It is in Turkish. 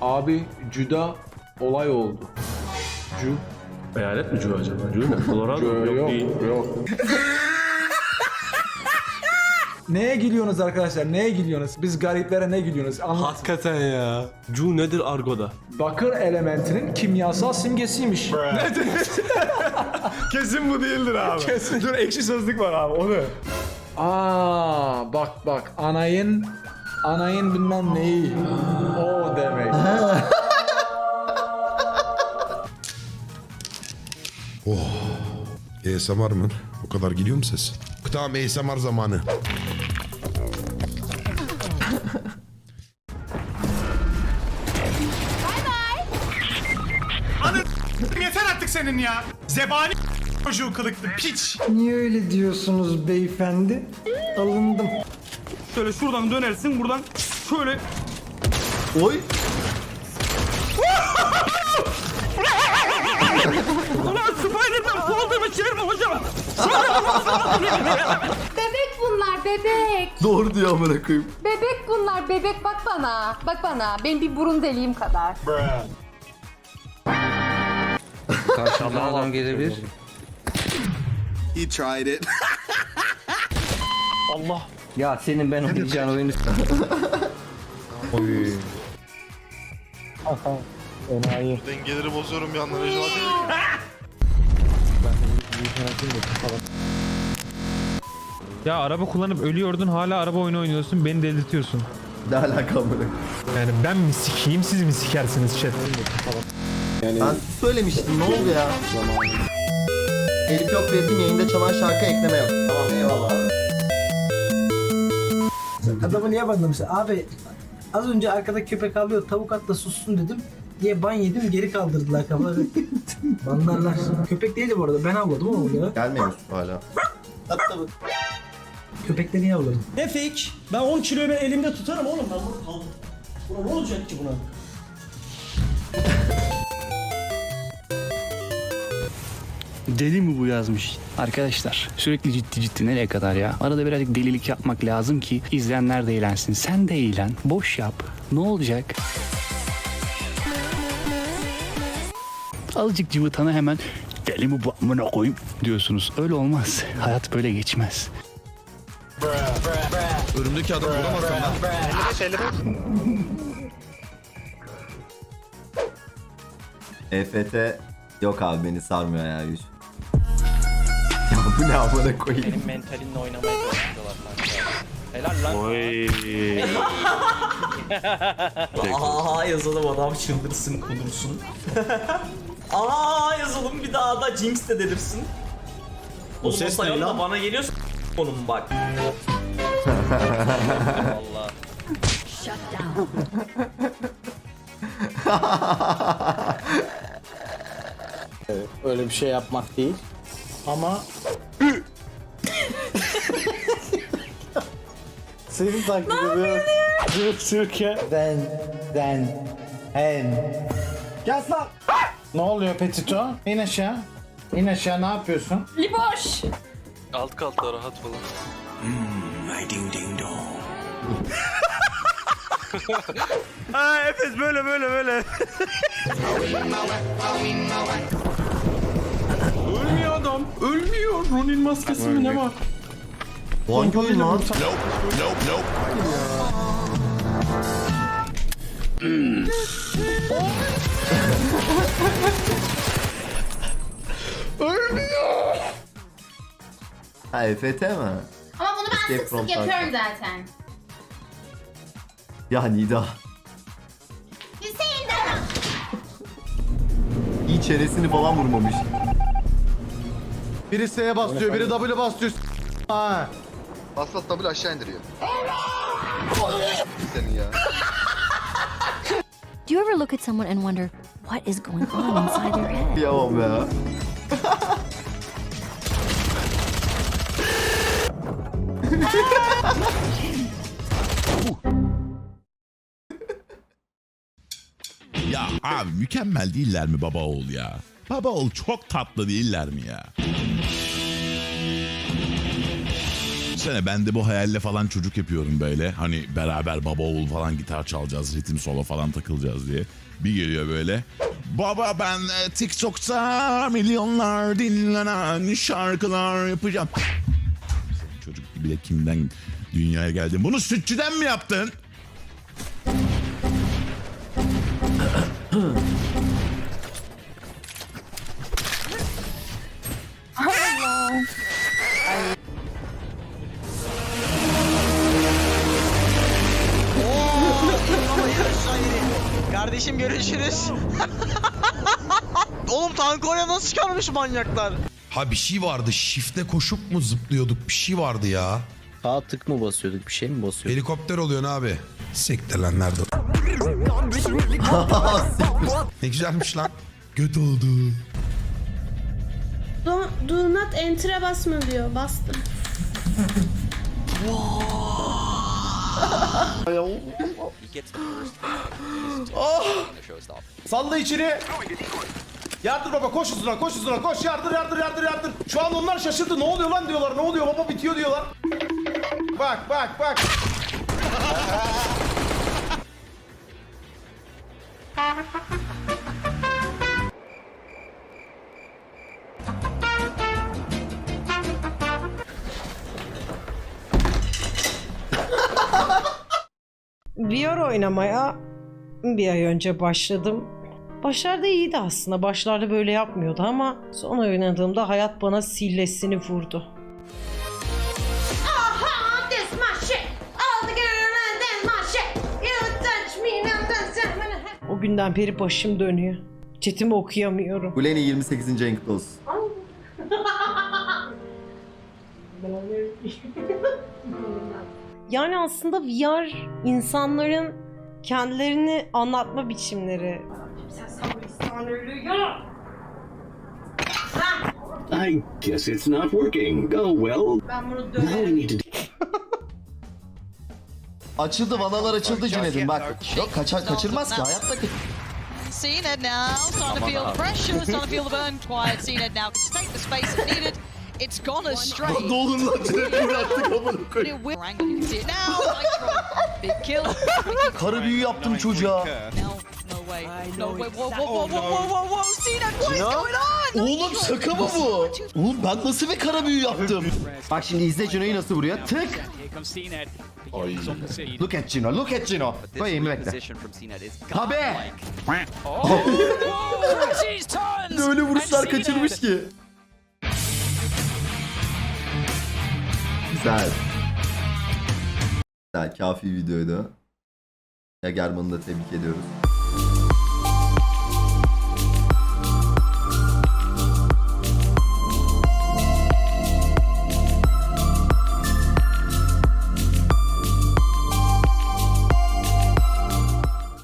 Abi Cüda olay oldu. Cü. Eyalet mi Cu acaba? Cu ne? Colorado? Cü yok, yok. değil. Yok. Neye gülüyorsunuz arkadaşlar? Neye gülüyorsunuz? Biz gariplere ne gülüyorsunuz? Anlat. Hakikaten ya. Cu nedir argoda? Bakır elementinin kimyasal simgesiymiş. Kesin bu değildir abi. Kesin. Dur ekşi sözlük var abi onu. Aa bak bak anayın anayın bilmem neyi. O ASMR mı? O kadar gidiyor mu ses? Tamam ASMR zamanı. Yeter artık senin ya. Zebani çocuğu kılıklı piç. Niye öyle diyorsunuz beyefendi? Alındım. Şöyle şuradan dönersin buradan şöyle Oy. Çevirme hocam. Bebek bunlar bebek. Doğru diyor amına koyayım. Bebek bunlar bebek bak bana. Bak bana. Benim bir burun deliğim kadar. Karşımdan adam gelebilir. He tried it. Ya senin ben oynayacağın oyunu Dengeleri bozuyorum bir Ya araba kullanıp ölüyordun hala araba oyunu oynuyorsun beni delirtiyorsun. Ne alaka amına koyayım? Yani ben mi sikeyim siz mi sikersiniz chat? Ben söylemiştim ne oldu ya? Elif yok verdim yayında çalan şarkı ekleme yok. Tamam eyvallah abi. Adamı niye banlamışlar? Abi az önce arkada köpek avlıyor tavuk atla sussun dedim diye ban yedim geri kaldırdılar kafaları. Banlarlar. Köpek değildi bu arada ben avladım ama ya. Gelmiyor hala. Köpekleri niye avladım? Ne fake? Ben 10 kiloyu ben elimde tutarım oğlum ben bunu aldım. Buna ne olacak ki buna? Deli mi bu yazmış? Arkadaşlar sürekli ciddi ciddi nereye kadar ya? Arada birazcık delilik yapmak lazım ki izleyenler de eğlensin. Sen de eğlen. Boş yap. Ne olacak? Azıcık cıvıtana hemen deli mi bu amına koyayım diyorsunuz. Öyle olmaz. Hayat böyle geçmez. Örümdeki adam bulamazsam lan. EFT yok abi beni sarmıyor ya güç. Ya bu ne amına koyayım? Mentalinle oynamaya çalışıyorlar Helal lan. Oy. Aa yazalım adam çıldırsın kudursun. Aa yazalım bir daha da Jinx de delirsin. O ses ne lan? Bana geliyorsun onun bak. Allah. Öyle bir şey yapmak değil. Ama Seni taklit ediyor. Sürüke. Den, den, hen. Gel lan. Ne oluyor Petito? İn aşağı. İn aşağı ne yapıyorsun? Liboş. Alt kalta rahat falan. Ha Efes böyle böyle böyle. Ölmüyor adam. Ölmüyor. Ronin maskesi mi ne var? Bu hangi oyun lan? Ha EFT mi? Ama bunu ben Escape sık from sık yapıyorum zaten. Ya Nida. Hüseyin de. İyi çenesini falan vurmamış. Biri S'ye basıyor, biri W basıyor. Ha. Bas bas W aşağı indiriyor. Senin ya. Do you ever look at someone and wonder what is going on inside their head? Kıyamam ya. Ya abi mükemmel değiller mi baba oğul ya? Baba oğul çok tatlı değiller mi ya? Düşünsene ben de bu hayalle falan çocuk yapıyorum böyle. Hani beraber baba oğul falan gitar çalacağız, ritim solo falan takılacağız diye. Bir geliyor böyle. Baba ben e, TikTok'ta milyonlar dinlenen şarkılar yapacağım. Çocuk gibi de kimden dünyaya geldin? Bunu sütçüden mi yaptın? Kardeşim görüşürüz. Oğlum tank oraya nasıl çıkarmış manyaklar? Ha bir şey vardı. Shift'e koşup mu zıplıyorduk? Bir şey vardı ya. Sağ tık mı basıyorduk bir şey mi basıyorduk? Helikopter oluyorsun abi. Siktir lan nerede? ne güzelmiş lan. Göt oldu. Do, do not enter'e basma diyor. Bastım. Salla içeri. Yardır baba koş hızına koş hızına koş yardır yardır yardır yardır. Şu an onlar şaşırdı ne oluyor lan diyorlar ne oluyor baba bitiyor diyorlar. Bak bak bak. VR oynamaya bir ay önce başladım. Başlarda iyiydi aslında. Başlarda böyle yapmıyordu ama son oynadığımda hayat bana sillesini vurdu. O günden beri başım dönüyor. Chatimi okuyamıyorum. Guleni 28. renkli olsun. Yani aslında VR insanların kendilerini anlatma biçimleri. I guess it's not working. Oh well. Ben bunu to Açıldı vanalar açıldı Cüneyt'in bak. Yok kaçar, kaçırmaz ki hayatta ki. Seen it now. Starting to feel the pressure. Starting to feel the burn. Quiet. Seen it now. Can take the space it needed. It's gone astray. Ne olur lan Cüneyt bıraktık amına. Nitro. Big kill. Karı büyü yaptım çocuğa. No way. No way. Whoa, whoa, whoa, whoa, whoa, whoa, whoa. Seen it. What is going on? Oğlum şaka mı bu? Oğlum ben nasıl bir kara büyü yaptım? Bak şimdi izle Cino'yu nasıl vuruyor. Tık. Look at Cino, look at Cino. Koyayım bekle. Tabi. Öyle vuruşlar kaçırmış ki. Güzel. Güzel, kafi videoydu. Ya German'ı da tebrik ediyoruz.